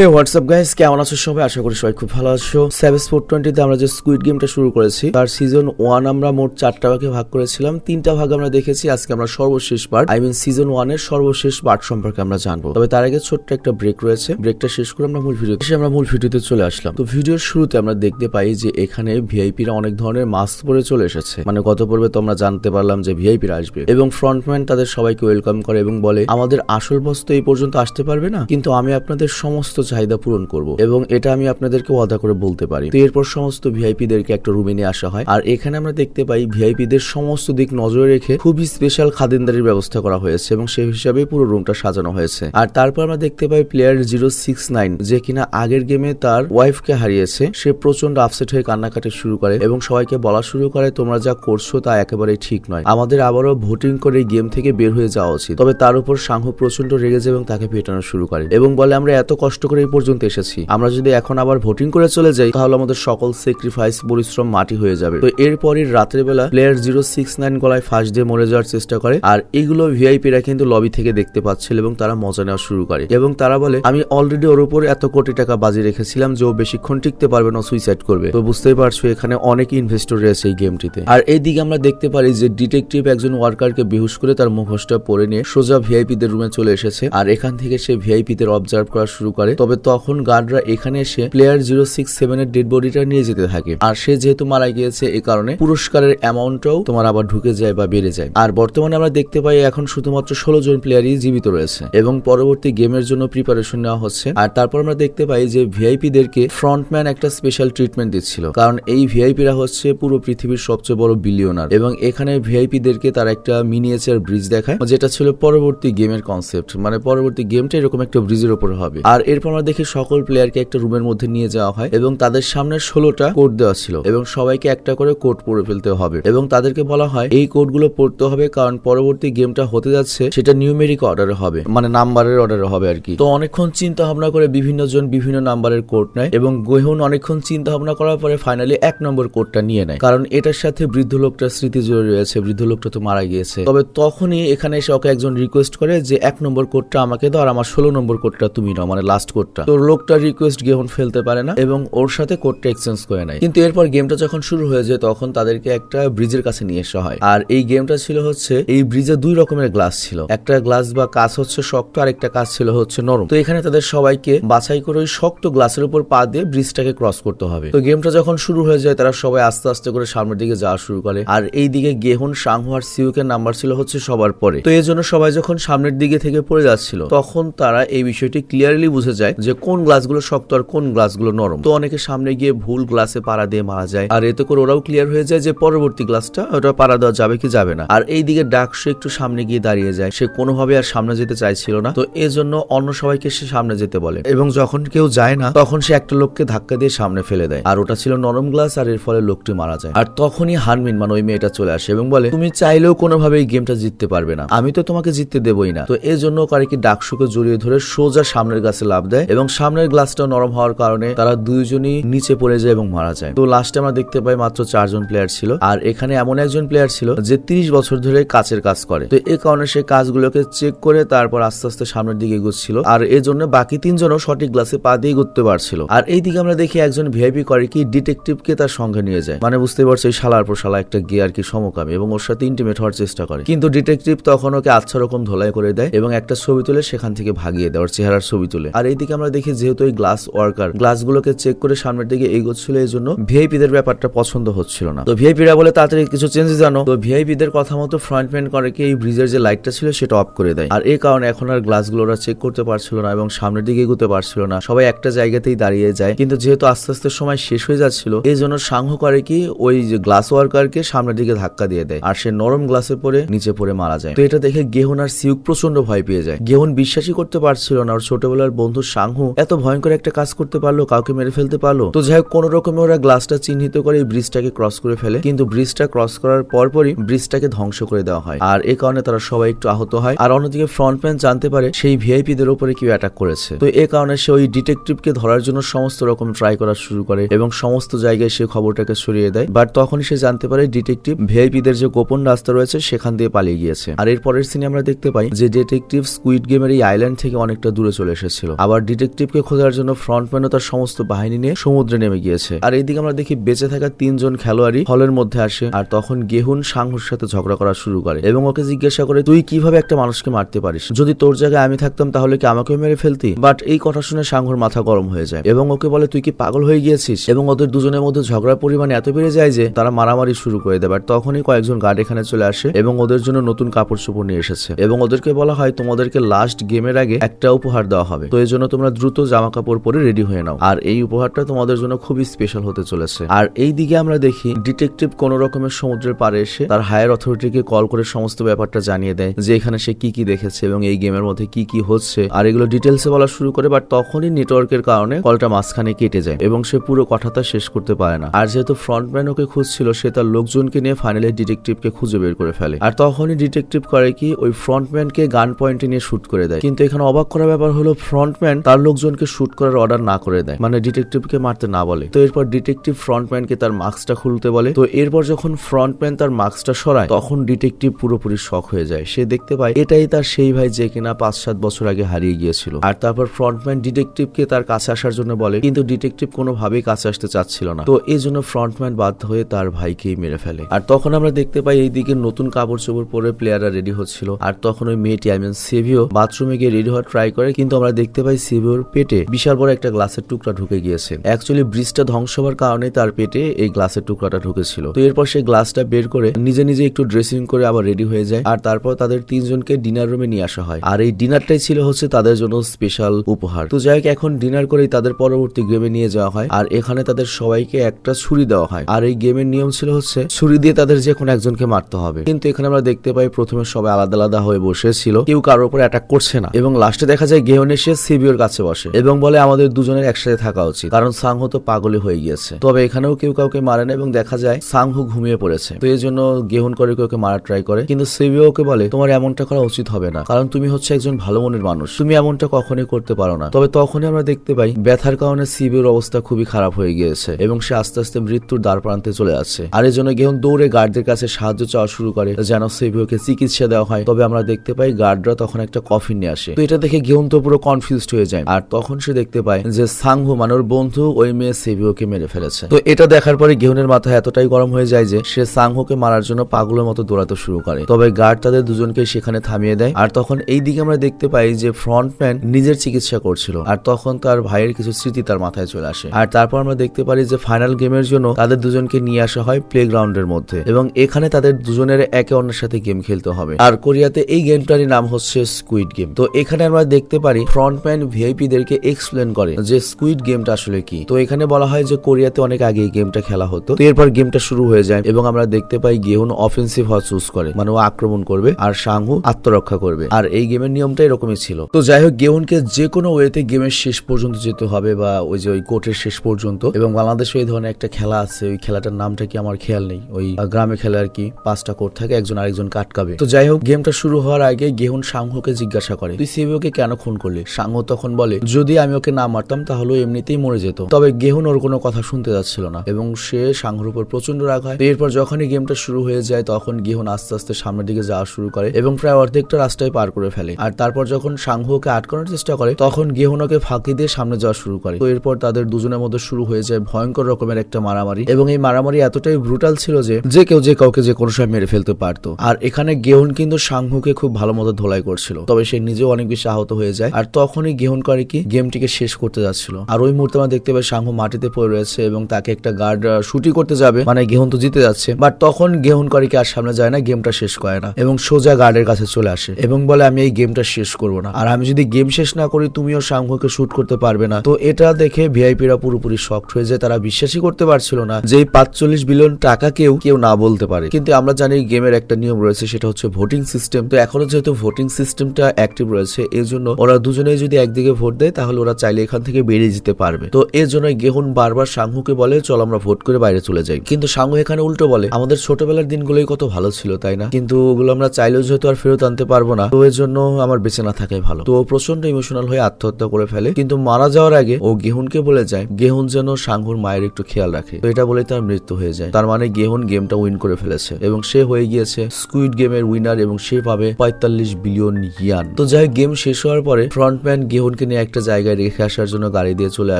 হে WhatsApp guys কেমন আছো সবাই? আশা করি সবাই খুব ভালো আছো। সেভেস ফোর টোয়েন্টিতে আমরা যে স্কুইড গেমটা শুরু করেছি, তার সিজন ওয়ান আমরা মোট চারটা ভাগে ভাগ করেছিলাম। তিনটা ভাগ আমরা দেখেছি, আজকে আমরা সর্বশেষ পার্ট আই মিন সিজন ওয়ানের সর্বশেষ পার্ট সম্পর্কে আমরা জানব। তবে তার আগে ছোট্ট একটা ব্রেক রয়েছে। ব্রেকটা শেষ করে আমরা মূল ভিডিও এসে আমরা মূল ভিডিওতে চলে আসলাম। তো ভিডিওর শুরুতে আমরা দেখতে পাই যে এখানে ভিআইপিরা অনেক ধরনের মাস্ক পরে চলে এসেছে। মানে গত পর্বে তো আমরা জানতে পারলাম যে ভিআইপিরা আসবে। এবং ফ্রন্টম্যান তাদের সবাইকে ওয়েলকাম করে এবং বলে, আমাদের আসল বস্তু এই পর্যন্ত আসতে পারবে না। কিন্তু আমি আপনাদের সমস্ত চাহিদা পূরণ করব এবং এটা আমি আপনাদেরকে ওয়াদা করে বলতে পারি। তো এরপর সমস্ত ভিআইপিদেরকে একটা রুমে নিয়ে আসা হয়। আর এখানে আমরা দেখতে পাই ভিআইপিদের সমস্ত দিক নজরে রেখে খুবই স্পেশাল খাদিনদারির ব্যবস্থা করা হয়েছে এবং সেই হিসাবে পুরো রুমটা সাজানো হয়েছে। আর তারপর আমরা দেখতে পাই প্লেয়ার জিরো সিক্স নাইন যে কিনা আগের গেমে তার ওয়াইফকে হারিয়েছে। সে প্রচণ্ড আপসেট হয়ে কান্নাকাটি শুরু করে এবং সবাইকে বলা শুরু করে, তোমরা যা করছ তা একেবারে ঠিক নয়। আমাদের আবারও ভোটিং করে গেম থেকে বের হয়ে যাওয়া উচিত। তবে তার উপর সাংহ প্রচণ্ড রেগে যায় এবং তাকে পেটানো শুরু করে এবং বলে, আমরা এত কষ্ট করে এই পর্যন্ত এসেছি। আমরা যদি এখন আবার ভোটিং করে চলে যাই, তাহলে আমাদের সকল স্যাক্রিফাইস পরিশ্রম মাটি হয়ে যাবে। তো এরপরই রাতের বেলা প্লেয়ার জিরো সিক্স নাইন গলায় ফাঁস দিয়ে মরে যাওয়ার চেষ্টা করে, আর এগুলো ভিআইপিরা কিন্তু লবি থেকে দেখতে পাচ্ছিল এবং তারা মজা নেওয়া শুরু করে। এবং তারা বলে, আমি অলরেডি ওর উপর এত কোটি টাকা বাজি রেখেছিলাম যে ও বেশিক্ষণ টিকতে পারবে না সুইসাইড করবে। তো বুঝতেই পারছ, এখানে অনেক ইনভেস্টর রয়েছে এই গেমটিতে আর এইদিকে আমরা দেখতে পারি যে ডিটেকটিভ একজন ওয়ার্কারকে বেহুশ করে তার মুখোশটা পরে নিয়ে সোজা ভিআইপি দের রুমে চলে এসেছে। আর এখান থেকে সে ভিআইপি দের অবজার্ভ করা শুরু করে। তবে তখন গার্ডরা এখানে এসে প্লেয়ার জিরো সিক্স সেভেন এর ডেড বডিটা নিয়ে যেতে থাকে। আর সে যেহেতু মারা গিয়েছে এই কারণে পুরস্কারের অ্যামাউন্টটাও তোমার আবার ঢুকে যায় বা বেড়ে যায়। আর বর্তমানে আমরা দেখতে পাই এখন শুধুমাত্র ষোলো জন প্লেয়ারই জীবিত রয়েছে এবং পরবর্তী গেমের জন্য প্রিপারেশন নেওয়া হচ্ছে। আর তারপর আমরা দেখতে পাই যে ভিআইপি দেরকে ফ্রন্টম্যান একটা স্পেশাল ট্রিটমেন্ট দিচ্ছিল। কারণ এই ভিআইপিরা হচ্ছে পুরো পৃথিবীর সবচেয়ে বড় বিলিয়নার এবং এখানে ভিআইপি দেরকে তারা একটা মিনিয়েচার ব্রিজ দেখায়, যেটা ছিল পরবর্তী গেমের কনসেপ্ট মানে পরবর্তী গেমটা এরকম একটা ব্রিজের উপর হবে। আর এরপর আমরা দেখি সকল প্লেয়ারকে একটা রুমের মধ্যে নিয়ে যাওয়া হয় এবং তাদের সামনে ষোলোটা কোড দেওয়া ছিল এবং সবাইকে একটা করে কোড পড়ে ফেলতে হবে এবং তাদেরকে বলা হয়, এই কোডগুলো পড়তে হবে কারণ পরবর্তী গেমটা হতে যাচ্ছে, সেটা নিউমেরিক অর্ডারে হবে মানে নাম্বারের অর্ডারে হবে আর কি। তো অনেকক্ষণ চিন্তা ভাবনা করে বিভিন্ন জন বিভিন্ন নাম্বারের কোড নেয় এবং গোহন অনেকক্ষণ চিন্তা ভাবনা করার পরে ফাইনালি এক নম্বর কোডটা নিয়ে নেয়। কারণ এটার সাথে বৃদ্ধ লোকটার স্মৃতি জুড়ে রয়েছে, বৃদ্ধ লোকটা তো মারা গিয়েছে। তবে তখনই এখানে এসে ওকে একজন রিকোয়েস্ট করে যে, এক নম্বর কোডটা আমাকে দাও আর আমার ষোলো নম্বর কোডটা তুমি নাও মানে লাস্ট কোডটা। তো লোকটা রিকোয়েস্ট গেহন ফেলতে পারে না এবং ওর সাথে কোডটা এক্সচেঞ্জ করে নেয় কিন্তু এরপর গেমটা যখন শুরু হয়ে যায়, তখন তাদেরকে একটা ব্রিজের কাছে নিয়ে আসা হয়। আর এই গেমটা ছিল হচ্ছে, এই ব্রিজে দুই রকমের গ্লাস ছিল। একটা গ্লাস বা কাজ হচ্ছে শক্ত আর একটা কাজ ছিল হচ্ছে নরম। তো এখানে তাদের সবাইকে বাছাই করে ওই শক্ত গ্লাসের উপর পা দিয়ে ব্রিজটাকে ক্রস করতে হবে। তো গেমটা যখন শুরু হয়ে যায়, তারা সবাই আস্তে আস্তে করে সামনের দিকে যাওয়া শুরু করে। আর এই দিকে গেহন সাংহু আর সিউকের নাম্বার ছিল হচ্ছে সবার পরে। তো এই জন্য সবাই যখন সামনের দিকে থেকে পড়ে যাচ্ছিল, তখন তারা এই বিষয়টি ক্লিয়ারলি বুঝে যায় যে কোন গ্লাসগুলো শক্ত আর কোন গ্লাসগুলো নরম। তো অনেকে সামনে গিয়ে ভুল গ্লাসে পাড়া দিয়ে মারা যায়। আর এতে করে ওরাও ক্লিয়ার হয়ে যায় যে পরবর্তী গ্লাসটা ওটা পাড়া দেওয়া যাবে কি যাবে না। আর এই দিকে ডাকসু একটু সামনে গিয়ে দাঁড়িয়ে যায়। সে কোনোভাবে আর সামনে যেতে চাইছিল না। তো এজন্য অন্য সবাইকে সে সামনে যেতে বলে। এবং যখন কেউ যায় না, তখন সে একটা লোককে ধাক্কা দিয়ে সামনে ফেলে দেয়। আর ওটা ছিল নরম গ্লাস আর এর ফলে লোকটি মারা যায়। আর তখনই হানমিন মানে ওই মেয়েটা চলে আসে এবং বলে, তুমি চাইলেও কোনোভাবে এই গেমটা জিততে পারবে না। আমি তো তোমাকে জিততে দেবই না। তো এই জন্য কারে কি ডাকসুকে জড়িয়ে ধরে সোজা সামনের গাছে লাভ দেয়। এবং সামনের গ্লাসটা নরম হওয়ার কারণে তারা দুইজনই নিচে পড়ে যায় এবং মারা যায়। তো লাস্টে আমরা দেখতে পাই মাত্র চারজন প্লেয়ার ছিল। আর এখানে এমন একজন প্লেয়ার ছিল যে তিরিশ বছর ধরে কাছের কাজ করে। তো এই কারণে সে কাজগুলোকে চেক করে তারপর আস্তে আস্তে সামনের দিকে এগোচ্ছিল। আর এই জন্য বাকি তিনজনও সঠিক গ্লাসে পা দিয়ে এগোতে পারছিল। আর এইদিকে আমরা দেখি একজন ভিআইপি করে কি ডিটেকটিভকে তার সঙ্গে নিয়ে যায়। মানে বুঝতে পারছ, এই শালার পর শালা একটা গিয়ে আর কি সমকামী এবং ওর সাথে ইন্টিমেট হওয়ার চেষ্টা করে। কিন্তু ডিটেকটিভ তখন ওকে আচ্ছা রকম ধোলাই করে দেয় এবং একটা ছবি তুলে সেখান থেকে ভাগিয়ে দেয় ওর চেহারার ছবি তুলে। আর এইদিকে আমরা দেখি যেহেতু এই গ্লাস ওয়ার্কার গ্লাসগুলোকে চেক করে সামনের দিকে এগোচ্ছিল, এই জন্য ভিআইপি দের ব্যাপারটা পছন্দ হচ্ছিল না। তো ভিআইপিরা বলে, তাড়াতাড়ি কিছু চেঞ্জ জানো তো ভিআইপি দের কথা মতো ফ্রন্টম্যান করে কি এই ব্রিজের যে লাইটটা ছিল, সেটা অফ করে দেয়। আর এই কারণে এখন আর গ্লাসগুলো ওরা চেক করতে পারছিল না এবং সামনের দিকে এগোতে পারছিল না। সবাই একটা জায়গাতেই দাঁড়িয়ে যায়। কিন্তু যেহেতু আস্তে আস্তে সময় শেষ হয়ে যাচ্ছিল, এই জন্য সাংহ করে কি ওই যে গ্লাস ওয়ার্কারকে সামনের দিকে ধাক্কা দিয়ে দেয়। আর সে নরম গ্লাসে পড়ে নিচে পড়ে মারা যায়। তো এটা দেখে গেহন আর সিউক প্রচণ্ড ভয় পেয়ে যায়। গেহন বিশ্বাসই করতে পারছিল না। ওর ছোটবেলার বন্ধু সাংহু এত ভয়ঙ্কর একটা কাজ করতে পারল, কাউকে মেরে ফেলতে পারল। তো যাই হোক, কোন রকমে ওরা গ্লাসটা চিহ্নিত করে এই ব্রিজটাকে ক্রস করে ফেলে। কিন্তু ব্রিজটা ক্রস করার পরপরই ব্রিজটাকে ধ্বংস করে দেওয়া হয়। আর এ কারণে তারা সবাই একটু আহত হয়। আর অন্যদিকে ফ্রন্টম্যান জানতে পারে সেই ভিআইপি দের উপরে কেউ অ্যাটাক করেছে। তো এই কারণে সে ওই ডিটেকটিভকে ধরার জন্য সমস্ত রকম ট্রাই করা শুরু করে এবং সমস্ত জায়গায় সে খবরটাকে সরিয়ে দেয়। বাট তখনই সে জানতে পারে ডিটেকটিভ ভিআইপি দের যে গোপন রাস্তা রয়েছে, সেখান দিয়ে পালিয়ে গিয়েছে। আর এরপরের সিনে আমরা দেখতে পাই যে ডিটেকটিভ স্কুইড গেমের এই আইল্যান্ড থেকে অনেকটা দূরে চলে এসেছিল। আবার ডিটেকটিভকে খোঁজার জন্য ফ্রন্টম্যানও তার সমস্ত বাহিনী নিয়ে সমুদ্রে নেমে গিয়েছে। আর এইদিকে আমরা দেখি বেঁচে থাকা তিনজন খেলোয়াড়ই হলের মধ্যে আসে আর তখন গেহুন সাংহুর সাথে ঝগড়া করা শুরু করে এবং ওকে জিজ্ঞাসা করে, তুই কীভাবে একটা মানুষকে মারতে পারিস? যদি তোর জায়গায় আমি থাকতাম তাহলে কি আমাকেও মেরে ফেলতি? বাট এই কথা শুনে সাংহুর মাথা গরম হয়ে যায় এবং ওকে বলে, তুই কি পাগল হয়ে গিয়েছিস? এবং ওদের দুজনের মধ্যে ঝগড়ার পরিমাণ এত বেড়ে যায় যে তারা মারামারি শুরু করে দেয়। আর তখনই কয়েকজন গার্ড এখানে চলে আসে এবং ওদের জন্য নতুন কাপড় চোপড় নিয়ে এসেছে এবং ওদেরকে বলা হয়, তোমাদেরকে লাস্ট গেমের আগে একটা উপহার দেওয়া হবে। তো এই জন্য তোমরা দ্রুত জামা কাপড় পরে রেডি হয়ে নাও। আর এই উপহারটা তোমাদের জন্য খুবই স্পেশাল হতে চলেছে। আর এই দিকে আমরা দেখি ডিটেকটিভ কোন রকমের সমুদ্রের পাড়ে এসে তার হায়ার অথরিটিকে কল করে সমস্ত ব্যাপারটা জানিয়ে দেয় যে এখানে সে কি কি দেখেছে এবং এই গেমের মধ্যে কি কি হচ্ছে। আর এগুলো ডিটেলসে বলা শুরু করে বাট তখনই নেটওয়ার্কের কারণে কলটা মাঝখানে কেটে যায় এবং সে পুরো কথাটা শেষ করতে পারে না। আর যেহেতু ফ্রন্টম্যান ওকে খুঁজছিল, সে তার লোকজনকে নিয়ে ফাইনালি ডিটেকটিভকে খুঁজে বের করে ফেলে। আর তখনই ডিটেকটিভ করে কি, ওই ফ্রন্টম্যানকে গান পয়েন্টে নিয়ে শুট করে দেয়। কিন্তু এখানে অবাক করার ব্যাপার হলো ফ্রন্টম্যান তার লোকজনকে শুট করার অর্ডার না করে দেয়। মানে ডিটেকটিভকে মারতে না বলে। তো এরপর ডিটেকটিভ ফ্রন্টম্যানকে তার মাস্কটা খুলতে বলে। তো এরপর যখন ফ্রন্টম্যান তার মাস্কটা সরায়, তখন ডিটেকটিভ পুরোপুরি শক হয়ে যায়। সে দেখতে পায়, এটাই তার সেই ভাই যে কিনা পাঁচ সাত বছর আগে হারিয়ে গিয়েছিল। আর তারপর ফ্রন্টম্যান ডিটেকটিভকে তার কাছে আসার জন্য বলে, কিন্তু ডিটেকটিভ কোনোভাবেই কাছে আসতে চাচ্ছিল না। তো এই জন্য ফ্রন্টম্যান বাধ্য হয়ে তার ভাইকেই মেরে ফেলে। আর তখন আমরা দেখতে পাই, এইদিকে নতুন কাপড় চোপড় পরে প্লেয়াররা রেডি হচ্ছিল। আর তখন ওই মেয়েটি আই মিন সেভিও বাথরুমে গিয়ে রেডি হওয়ার ট্রাই করে। কিন্তু আমরা দেখতে পাই সেভিওর পেটে বিশাল বড় একটা গ্লাসের টুকরা ঢুকে গিয়েছে। অ্যাকচুয়ালি ব্রিজটা ধ্বংস হওয়ার কারণে তার পেটে এই গ্লাসের টুকরাটা ঢুকেছিল। তো এরপর সে গ্লাসটা বের করে নিজে নিজে একটু ড্রেসিং করে আবার রেডি হয়ে যায় আর তারপর তাদের তিনজনকে ডিনার রুমে নিয়ে আসা হয়। আর এই ডিনারটাই ছিল হচ্ছে তাদের জন্য স্পেশাল উপহার। তো যাই হোক, এখন ডিনার করেই তাদের পরবর্তী গেমে নিয়ে যাওয়া হয় আর এখানে তাদের সবাইকে একটা ছুরি দেওয়া হয়। আর এই গেমের নিয়ম ছিল হচ্ছে ছুরি দিয়ে তাদের যে কোনো একজনকে মারতে হবে। কিন্তু এখানে আমরা দেখতে পাই প্রথমে সবাই আলাদা আলাদা হয়ে বসেছিল। কেউ কারোর উপর অ্যাটাক করছে না। এবং লাস্টে দেখা যায় গেহন এসে সিবিওর কাছে বসে এবং বলে, আমাদের দুজনের একসাথে থাকা উচিত। কারণ সাংহো তো পাগলে হয়ে গিয়েছে। তবে এখানেও কেউ কাউকে মারে না এবং দেখা যায়, সাংহু ঘুমিয়ে পড়েছে। তো এই জন্য গেহন করে কেউ মারার ট্রাই করে। কিন্তু সিবিও ওকে বলে, তোমার এমনটা করা উচিত হবে না। কারণ তুমি হচ্ছে একজন ভালো মনের মানুষ। তুমি এমনটা কখনোই করতে পারো না। তবে তখনই আমরা দেখতে পাই, ব্যথার কারণে সিবিওর অবস্থা খুবই খারাপ হয়ে গিয়েছে এবং সে আস্তে আস্তে মৃত্যুর দ্বার প্রান্তে চলে আসছে আর এই জন্য গেহন দৌড়ে গার্ডদের কাছে সাহায্য চাওয়া শুরু করে, যেন সিবিওকে চিকিৎসা দেওয়া হয়। তবে আমরা দেখতে পাই গার্ডরা তখন একটা কফিন নিয়ে আসে। তো এটা দেখে গেহন তো পুরো কনফিউজড হয়ে যায়। আর তখন সে দেখতে পায় যে সাংহু মানে বন্ধু ওই মেয়ে সিবিওকে মেরে ফেলেছে। তো এটা দেখার পরে গেহনের মাথা এতটাই গরম হয়ে যায় যে সে সাংহুকে মারার জন্য পাগলের মতো দৌড়াতে শুরু করে। তবে গার্ড তাদের দুজনকে সেখানে থামিয়ে দেয়। আর তখন এই দিকে আমরা দেখতে পাই যে ফ্রন্টম্যান নিজের চিকিৎসা করছিল। আর তখন তার ভাইয়ের কিছু স্মৃতি তার মাথায় চলে আসে। আর তারপর আমরা দেখতে পারি যে ফাইনাল গেমের জন্য তাদের দুজনকে নিয়ে আসা হয় প্লে গ্রাউন্ডের মধ্যে। এবং এখানে তাদের দুজনের একে অন্যের সাথে গেম খেলতে হবে। আর কোরিয়াতে এই গেমটারই নাম হচ্ছে স্কুইড গেম। তো এখানে আমরা দেখতে পারি ফ্রন্টম্যান ভিআইপি দেরকে এক্সপ্লেন করে যে স্কুইড গেমটা আসলে কি। তো এখানে বলা হয় যে কোরিয়াতে অনেক আগে এই গেমটা খেলা হতো। তো এরপর গেমটা শুরু হয়ে যায় এবং আমরা দেখতে পাই গেহুন অফেন্সিভ হওয়া চুজ করে মানে ও আক্রমণ করবে আর সাংহু আত্মরক্ষা করবে। আর এই গেমের নিয়মটা এরকমই ছিল। তো যাই হোক গেহুনকে যে কোনো ওয়েতে গেমের শেষ পর্যন্ত যেতে হবে বা ওই যে ওই কোর্টের শেষ পর্যন্ত। এবং বাংলাদেশে এই ধরনের একটা খেলা আছে, ওই খেলাটার নামটা কি আমার খেয়াল নেই। ওই গ্রামে খেলে আর কি পাঁচটা কোর্ট থাকে, একজন আরেকজনকে কাটকাবে। তো যাই হোক গেমটা শুরু হওয়ার আগে গেহুন সাংহুকে জিজ্ঞাসা করে, তুই সিবিওকে কেন খুন করলি? সাংহু তখন বলে, যদি আমি ওকে না মারতাম, তাহলে এমনিতেই মরে যেত। তবে গেহুন ওর কোনো কথা শুনতে যাচ্ছিল না এবং সে সাংহুর উপর প্রচণ্ড রাগ হয়। এরপর যখনই গেমটা শুরু হয়ে যায়, তখন গেহুন আস্তে আস্তে সামনের দিকে যাওয়া শুরু করে এবং প্রায় অর্ধেকটা রাস্তায় পার করে ফেলে। আর তারপর যখন সাংহুকে আটকানোর চেষ্টা করে, তখন গেহুন ওকে ফাঁকি দিয়ে সামনে যাওয়া শুরু করে। তো এরপর তাদের দুজনের মধ্যে শুরু হয়ে যায় ভয়ঙ্কর রকমের একটা মারামারি এবং এই মারামারি এতটাই ব্রুটাল ছিল যে যে কেউ যে কাউকে যে কোনো সময় মেরে ফেলতে পারতো। আর এখানে গেহুন কিন্তু সাংহুকে খুব ভালো মতো ধোলাই করছিল। তবে সে নিজেও অনেক বেশি আহত হয়ে যায়। আর তখনই গেহুন করে কি? গেমটিকে শেষ করতে যাচ্ছিল। আর ওই মুহূর্তে আমরা দেখতে পাই সাংহু মাটিতে পড়ে রয়েছে এবং তাকে একটা গার্ড শুটি করতে যাবে। মানে গেহুন তো জিতে যাচ্ছে। বাট তখন গেহুন করে কি আর সামনে যায় না, গেমটা শেষ করে না। এবং সোজা গার্ডের কাছে চলে আসে এবং বলে, আমি এই গেমটা শেষ করব না। আর আমি যদি গেম শেষ না করি, তুমিও সাংহুকে শুট করতে পারবে না। তো এটা দেখে ভিআইপিরা পুরোপুরি শক্ট হয়ে যায়। তারা বিশ্বাসই করতে পারছিল না যে পাঁচচল্লিশ বিলিয়ন টাকা কেউ কেউ না বলতে পারে। কিন্তু আমরা জানি গেমের একটা নিয়ম রয়েছে, সেটা হচ্ছে ভোটিং সিস্টেম তো এখনও যেহেতু ভোটিং সিস্টেমটা অ্যাক্টিভ রয়েছে এই জন্য ওরা দুজনেই যদি একদিকে ভোট দেয়, তাহলে ওরা চাইলে এখান থেকে বেরিয়ে যেতে পারবে। তো এর জন্য গেহুন বারবার সাংহুকে বলে, চল আমরা ভোট করে বাইরে চলে যাই। কিন্তু সাংহু এখানে উল্টো বলে, আমাদের ছোটবেলার দিনগুলোই কত ভালো ছিল, তাই না? কিন্তু ওগুলো আমরা চাইলেও যেহেতু আর ফেরত আনতে পারব না, তো এর জন্য আমার বেঁচে না থাকাই ভালো। তো প্রচণ্ড ইমোশনাল হয়ে আত্মহত্যা করে ফেলে, কিন্তু মারা যাওয়ার আগে ও গেহুনকে বলে যায়, গেহুন যেন সাংহুর মায়ের একটু খেয়াল রাখে। তো এটা বলে তার মৃত্যু হয়ে যায়। তার মানে গেহুন গেমটা উইন করে ফেলেছে, এবং সে হয়ে গিয়েছে স্কুইড গেমের উইনার এবং সে পাবে পঁয়তাল্লিশ বিলিয়ন ইয়ান তো যাই গেম শেষ হওয়ার পরে ফ্রন্টম্যান গেহুন গেহুনকে নিয়ে একটা জায়গায় রেখে আসার জন্য গাড়ি দিয়ে চলে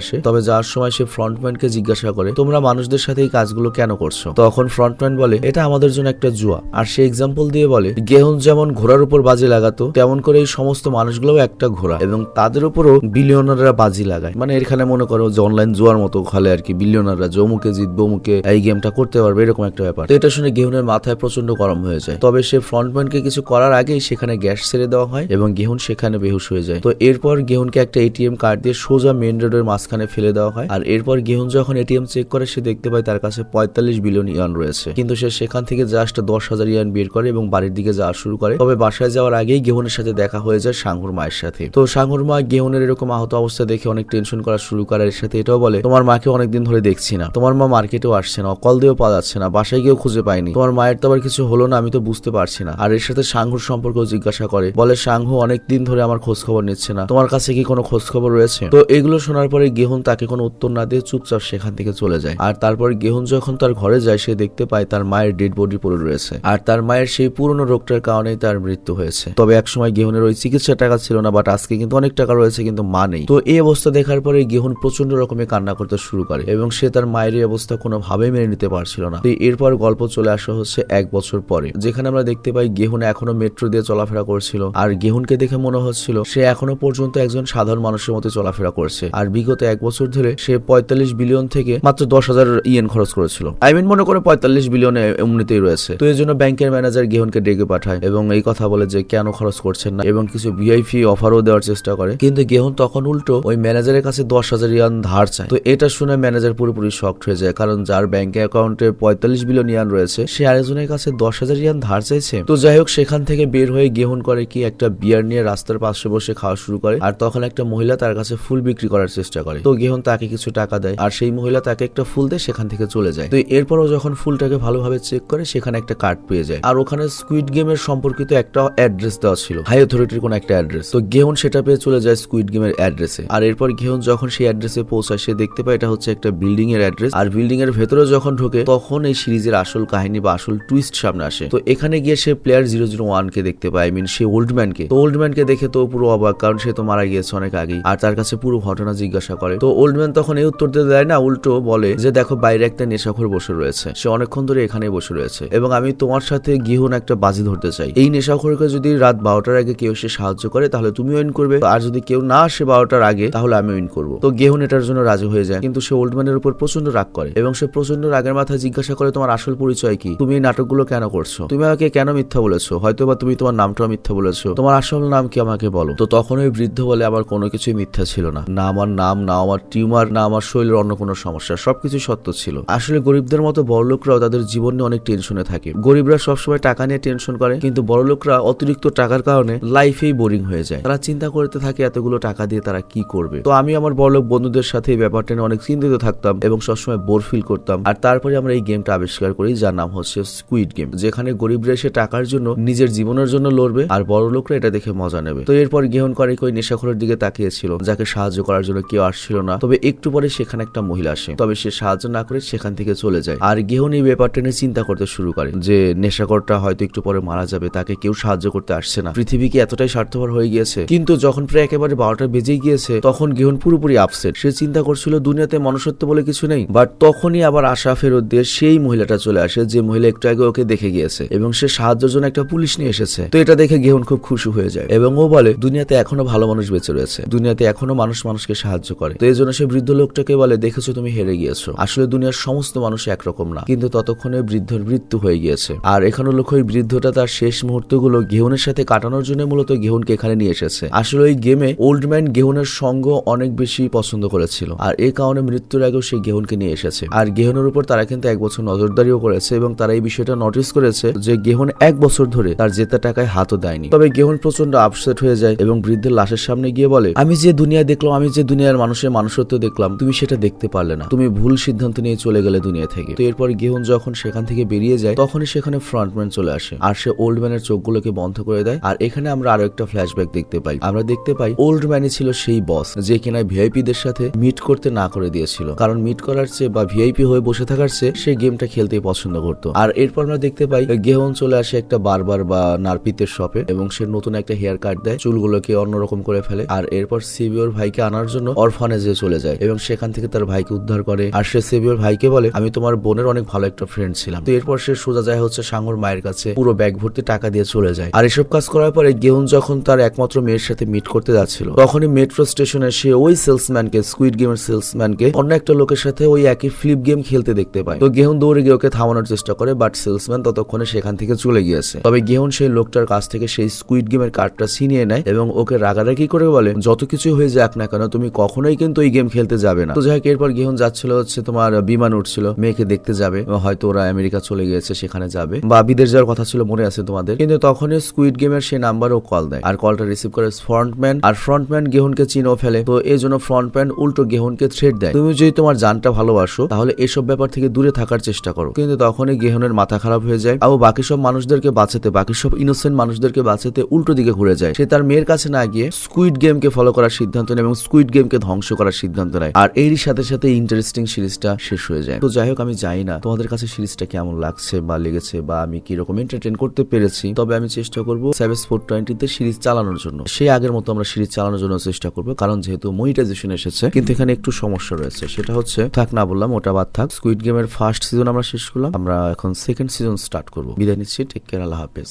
আসে। তবে যাওয়ার সময় সে ফ্রন্টম্যানকে জিজ্ঞাসা করে, তোমরা মানুষদের সাথে এই কাজগুলো কেন করছ? তখন ফ্রন্টম্যান বলে, এটা আমাদের জন্য একটা জুয়া। আর সে এক্সাম্পল দিয়ে বলে, গেহুন যেমন ঘোড়ার উপর বাজি লাগাতো, তেমন করে এই সমস্ত মানুষগুলোও একটা ঘোড়া এবং তাদের উপরও বিলিয়নাররা বাজি লাগায়। মানে এখানে মনে করো যে অনলাইন জুয়ার মতো খেলে আর কি বিলিয়নাররা যে অমুকে জিতবে, অমুকে এই গেমটা করতে পারবে, এরকম একটা ব্যাপার। তো এটা শুনে গেহুনের মাথায় প্রচণ্ড গরম হয়ে যায়। তবে সে ফ্রন্টম্যানকে কিছু করার আগেই সেখানে গ্যাস ছেড়ে দেওয়া হয় এবং গেহুন সেখানে বেহুশ হয়ে যায়। তো এরপর গেহুনকে একটা এটিএম কার্ড দিয়ে সোজা মেন রোডের মাঝখানে ফেলে দেওয়া হয়। আর এরপর গেহুন যখন এটিএম চেক করে, সে দেখতে পায় তার কাছে পঁয়তাল্লিশ বিলিয়ন ইয়ান রয়েছে। কিন্তু সে সেখান থেকে জাস্ট দশ হাজার ইয়ান বের করে এবং বাড়ির দিকে যাওয়া শুরু করে। তবে বাসায় যাওয়ার আগেই গেহুনের সাথে দেখা হয়ে যায় সাঙ্গুর মায়ের সাথে। তো সাঙ্গুর মা গেহুনের এরকম আহত অবস্থা দেখে অনেক টেনশন করা শুরু করে। এর সাথে এটাও বলে, তোমার মাকে অনেকদিন ধরে দেখছি না। তোমার মা মার্কেটেও আসছে না কল দিয়েও পাওয়া যাচ্ছে না, বাসায় গিয়েও খুঁজে পাইনি। তোমার মায়ের তো আবার কিছু হলো না, আমি তো বুঝতে পারছি না। আর এর সাথে সাঙ্গুর সম্পর্কেও জিজ্ঞাসা করে, বলে, সাঙ্গু, অনেকদিন ধরে আমার খোঁজ খবর নিচ্ছে না। তোমার কাছে কি কোনো খোঁজ খবর রয়েছে? তো এগুলো শোনার পরে গেহুন তাকে কোনো উত্তর না দিয়ে চুপচাপ সেখান থেকে চলে যায়। আর তারপর গেহুন যখন তার ঘরে যায়, সে দেখতে পায় তার মায়ের ডেড বডি পড়ে রয়েছে। আর তার মায়ের সেই পুরনো রোগটার কারণেই তার মৃত্যু হয়েছে। তবে একসময় গেহুনের ওই চিকিৎসার টাকা ছিল না বাট আজকে কিন্তু অনেক টাকা রয়েছে, কিন্তু মা নেই। তো এই অবস্থা দেখার পরে গেহুন প্রচণ্ড রকমের কান্না করতে শুরু করে, এবং সে তার মায়ের এই অবস্থা কোনোভাবেই মেনে নিতে পারছিল না। তো এরপর গল্প চলে আসা হচ্ছে এক বছর পরে, যেখানে আমরা দেখতে পাই গেহুন এখনও মেট্রো দিয়ে চলাফেরা করছিল। আর গেহুনকে দেখে মনে হচ্ছিল, সে এখনও পর্যন্ত একজন সাধারণ মানুষের মতো চলাফেরা করছে। আর বিগত এক বছর ধরে সে পঁয়তাল্লিশ বিলিয়ন থেকে মাত্র দশ হাজার ইয়েন খরচ করেছিল। আই মিন মনে করে পঁয়তাল্লিশ বিলিয়নে এমনিতেই রয়েছে। তো এই জন্য ব্যাংকের ম্যানেজার গেহুনকে ডেকে পাঠায় এবং এই কথা বলে যে, কেন খরচ করছেন না? এবং কিছু ভিআইপি অফারও দেওয়ার চেষ্টা করে। কিন্তু গেহুন তখন উল্টো ওই ম্যানেজারের কাছে দশ হাজার ইয়ান ধার চায়। তো এটা শুনে ম্যানেজার পুরোপুরি শক্ট হয়ে যায়। কারণ যার ব্যাংক অ্যাকাউন্টে পঁয়তাল্লিশ বিলিয়ন ইয়ান রয়েছে, সে আরেকজনের কাছে দশ হাজার ইয়ান ধার চাইছে। তো যাই হোক, সেখান থেকে বের হয়ে গেহন করে কি একটা বিয়ার নিয়ে রাস্তার পাশে বসে খাওয়া শুরু করে। আর তখন একটা মহিলা তার কাছে ফুল বিক্রি করার চেষ্টা করে। তো গেহন তাকে কিছু টাকা দেয় আর সেই মহিলা তাকে একটা ফুল দেয় সেখান থেকে চলে যায়। তো এরপরও যখন ফুলটাকে ভালোভাবে চেক করে, সেখানে একটা কার্ড পেয়ে যায়। আর ওখানে স্কুইড গেমের সম্পর্কিত একটা অ্যাড্রেস দেওয়া ছিল। হাই অথরিটির কোন একটা অ্যাড্রেস তো গেহুন সেটা পেয়ে চলে যায় স্কুইড গেমের অ্যাড্রেসে আর এরপর গেহুন যখন সেই অ্যাড্রেসে পৌঁছায়, সে দেখতে পায় এটা হচ্ছে একটা বিল্ডিং এর অ্যাড্রেস আর বিল্ডিং এর ভেতরে যখন ঢোকে, তখন এই সিরিজের আসল কাহিনী বা আসল টুইস্ট সামনে আসে। তো এখানে গিয়ে সে প্লেয়ার জিরো জিরো ওয়ান কে দেখতে পায়। আই মিন সে ওল্ড ম্যানকে তো ওল্ড ম্যানকে দেখে তো পুরো অবাক, কারণ সে তো মারা গিয়েছে অনেক আগেই, আর তার কাছে পুরো ঘটনা জিজ্ঞাসা করে। তো ওল্ড ম্যান তখন এই উত্তর দিতে দেয় না, উল্টো বলে যে, দেখো, বাইরে একটা নেশাখোর বসে রয়েছে। সে অনেকক্ষণ ধরে এখানেই বসে রয়েছে। এবং আমি তোমার সাথে গিহুন একটা বাজি ধরতে চাই। এই নেশাখোরকে যদি রাত বারোটার আগে কেউ এসে সাহায্য করে, তাহলে তুমি উইন করবে। আর যদি কেউ না আসে বারোটার আগে, তাহলে আমি উইন করব। তো গেহুন এটার জন্য রাজি হয়ে যায়। কিন্তু সে ওল্ড ম্যানের উপর প্রচণ্ড রাগ করে। এবং সে প্রচণ্ড রাগের মাথায় জিজ্ঞাসা করে, তোমার আসল পরিচয় কি? তুমি এই নাটকগুলো কেন করছ? তুমি আমাকে কেন মিথ্যা বলেছ? হয়তো বা তুমি তোমার নামটাও মিথ্যা বলেছ। তোমার আসল নাম কি আমাকে বলো? তো তখন ওই বৃদ্ধ বলে আমার কোনো কিছুই মিথ্যা ছিল না। না আমার নাম, না আমার টিউমার, না আমার শরীরের অন্য কোনো সমস্যা সবকিছু সত্য ছিল। আসলে গরিবদের মতো বড়লোকরাও তাদের জীবন নিয়ে অনেক টেনশনে থাকে। গরিবরা সবসময় টাকা নিয়ে টেনশন করে, কিন্তু বড়লোকরা অতিরিক্ত টাকার কারণে লাইফেই বোরিং হয়ে যায়। তারা চিন্তা করতে থাকে এতগুলো টাকা দিয়ে তারা কি করবে। তো আমি আমার বড়লোক বন্ধুদের সাথে এই ব্যাপারটা নিয়ে অনেক চিন্তিত থাকতাম এবং সবসময় বোর ফিল করতাম। আর তারপরে আমরা এই গেমটা আবিষ্কার করি, যার নাম হচ্ছে স্কুইড গেম যেখানে গরিবরা এসে টাকার জন্য, নিজের জীবনের জন্য লড়বে, আর বড় লোকরা এটা দেখে মজা নেবে। তো এরপর গ্রহণ করে ওই নেশাখোরের দিকে তাকিয়েছিল, যাকে সাহায্য করার জন্য কেউ আসছিল না। তবে একটু পরে সেখানে একটা মহিলা আসে। তবে সে সাহায্য না করে সেখান থেকে চলে যায়। আর গেহন ব্যাপারটা নিয়ে চিন্তা করতে শুরু করে যে নেশাখোরটা হয়তো একটু পরে মারা যাবে, তাকে কেউ সাহায্য করতে আসছে না। পৃথিবী কি এতটাই স্বার্থপর হয়ে গিয়েছে? কিন্তু যখন প্রায় একেবারে বারোটা বেজে গিয়েছে, তখন গেহন পুরোপুরি আপসেট সে চিন্তা করছিল, দুনিয়াতে মনুষ্যত্ব বলে কিছু নেই। বাট তখনই আবার আশা ফেরত দিয়ে সেই মহিলাটা চলে আসে, যে মহিলা একটু আগে ওকে দেখে গিয়েছে। এবং সে সাহায্যের জন্য একটা পুলিশ নিয়ে এসেছে। তো এটা দেখে গেহন খুব খুশি হয়ে যায়। এবং ও বলে, দুনিয়াতে এখনও ভালো মানুষ বেঁচে রয়েছে। দুনিয়াতে এখনও মানুষ মানুষকে সাহায্য করে। তো এই জন্য সে বৃদ্ধ লোকটাকে বলে, দেখেছ তুমি হেরে গিয়েছো। আসলে দুনিয়ার সমস্ত মানুষ একরকম না। কিন্তু ততক্ষণে বৃদ্ধর মৃত্যু হয়ে গিয়েছে। আর এখানে লোক ওই বৃদ্ধটা তার শেষ মুহূর্তগুলো গেহনের সাথে কাটানোর জন্য মূলত গেহনকে এখানে নিয়ে এসেছে। আসলে ওই গেমে ওল্ড ম্যান গেহনের সঙ্গ অনেক বেশি পছন্দ করেছিল। আর এই কারণে মৃত্যুর আগেও সে গেহনকে নিয়ে এসেছে। আর গেহনের উপর তারা কিন্তু এক বছর নজরদারিও করেছে এবং তারা এই বিষয়টা নোটিস করেছে যে গেহন এক বছর ধরে তার জেতা টাকায় হাতও দেয়নি। তবে গেহন প্রচণ্ড আপসেট হয়ে যায় এবং বৃদ্ধের লাশের সামনে গিয়ে বলে, আমি যে দুনিয়া দেখলাম, আমি যে দুনিয়ার মানুষের মানুষত্ব দেখলাম, তুমি সেটা দেখতে পারলে না। তুমি ভুল সিদ্ধান্ত নিয়ে চলে গেলে দুনিয়া থেকে। তো এরপর গেহন যখন সেখান থেকে বেরিয়ে যায়, তখনই সেখানে ফ্রন্টম্যান চলে আসে। আর সে ওল্ড ম্যানের চোখগুলোকে বন্ধ করে দেয়। আর এখানে আমরা আরও একটা ফ্ল্যাশব্যাক দেখতে পাই। আমরা দেখতে পাই ওল্ড ম্যানই ছিল সেই বস যে কিনা ভিআইপি দের সাথে মিট করতে না করে দিয়েছিল। কারণ মিট করার চেয়ে বা ভিআইপি হয়ে বসে থাকার চেয়ে সে গেমটা খেলতেই পছন্দ করতো। আর এরপর আমরা দেখতে পাই, গেহন চলে আসে একটা বারবার বা নারপিতের শপে এবং সে নতুন একটা হেয়ার কাট দেয়, চুলগুলোকে অন্যরকম করে ফেলে। ফেলে আর এরপর সিবিওর ভাইকে আনার জন্য অরফানেজে চলে যায় এবং সেখান থেকে তার ভাইকে উদ্ধার করে। আর সে সিবিওর ভাইকে বলে, আমি তোমার বোনের অনেক ভালো একটা ফ্রেন্ড ছিলাম। তো এরপর সে সোজা যায় হচ্ছে সাঙ্গুর মায়ের কাছে। পুরো ব্যাগ ভর্তি টাকা দিয়ে চলে যায়। আর এসব কাজ করার পরে গেহুন যখন তার একমাত্র মেয়ের সাথে মিট করতে যাচ্ছিল, তখনই মেট্রো স্টেশনে সে ওই সেলসম্যানকে স্কুইড গেমের সেলসম্যানকে অন্য একটা লোকের সাথে ওই একই ফ্লিপ গেম খেলতে দেখতে পায়। তো গেহুন দৌড়ে গিয়ে ওকে থামানোর চেষ্টা করে বাট সেলসম্যান ততক্ষণে সেখান থেকে চলে গিয়েছে। তবে গেহুন সেই লোকটার কাছ থেকে সেই স্কুইড গেমের কার্ডটা ছিনিয়ে নেয় এবং ওকে রাগারাগি করে বলে, যত কিছু হয়ে যাক না কেন, তুমি কখনোই কিন্তু এই গেম খেলতে যাবে না। তো যাই হোক, এরপর গেহুন যাচ্ছিল হচ্ছে তোমার বিমান উঠছিল, মেয়েকে দেখতে যাবে, হয়তো ওরা আমেরিকা চলে গিয়েছে, সেখানে যাবে, বা বিদেশ যাওয়ার কথা ছিল, মনে আছে তোমাদের। কিন্তু তখনই স্কুইড গেমের সেই নাম্বারও কল দেয়, আর কলটা রিসিভ করে ফ্রন্টম্যান আর ফ্রন্টম্যান গেহুনকে চিনেও ফেলে। তো এই জন্য ফ্রন্টম্যান উল্টো গেহুনকে থ্রেট দেয়। তুমি যদি তোমার জানটা ভালোবাসো, তাহলে এসব ব্যাপার থেকে দূরে থাকার চেষ্টা করো। কিন্তু তখনই গেহুনের মাথা খারাপ হয়ে যায় আর বাকি সব মানুষদেরকে বাঁচাতে, বাকি সব ইনোসেন্ট মানুষদেরকে বাঁচাতে উল্টো দিকে ঘুরে যায়। সে তার মেয়ের কাছে না গিয়ে স্কুইড গেমকে ফলো করার সিদ্ধান্ত নেয় এবং স্কুইড গেমকে ধ্বংস করার সিদ্ধান্ত নেয়। আর এরই সাথে সাথে ইন্টারেস্টিং সিরিজটা শেষ হয়ে যায়। তো যাই হোক আমি জানি না তোমাদের কাছে সিরিজটা কেমন লাগছে বা লেগেছে বা আমি কীরকম এন্টারটেন করতে পেরেছি। তবে আমি চেষ্টা করব সেভেন ফোর টোয়েন্টিতে সিরিজ চালানোর জন্য। সেই আগের মতো আমরা সিরিজ চালানোর জন্য চেষ্টা করব, কারণ যেহেতু মনিটাইজেশন এসেছে, কিন্তু এখানে একটু সমস্যা রয়েছে। সেটা হচ্ছে, থাক না বললাম, ওটা বাদ থাক। স্কুইড গেমের ফার্স্ট সিজন আমরা শেষ করলাম। আমরা এখন সেকেন্ড সিজন স্টার্ট করব। বিদায় নিচ্ছি টেক কেয়ার আল্লাহ হাফেজ।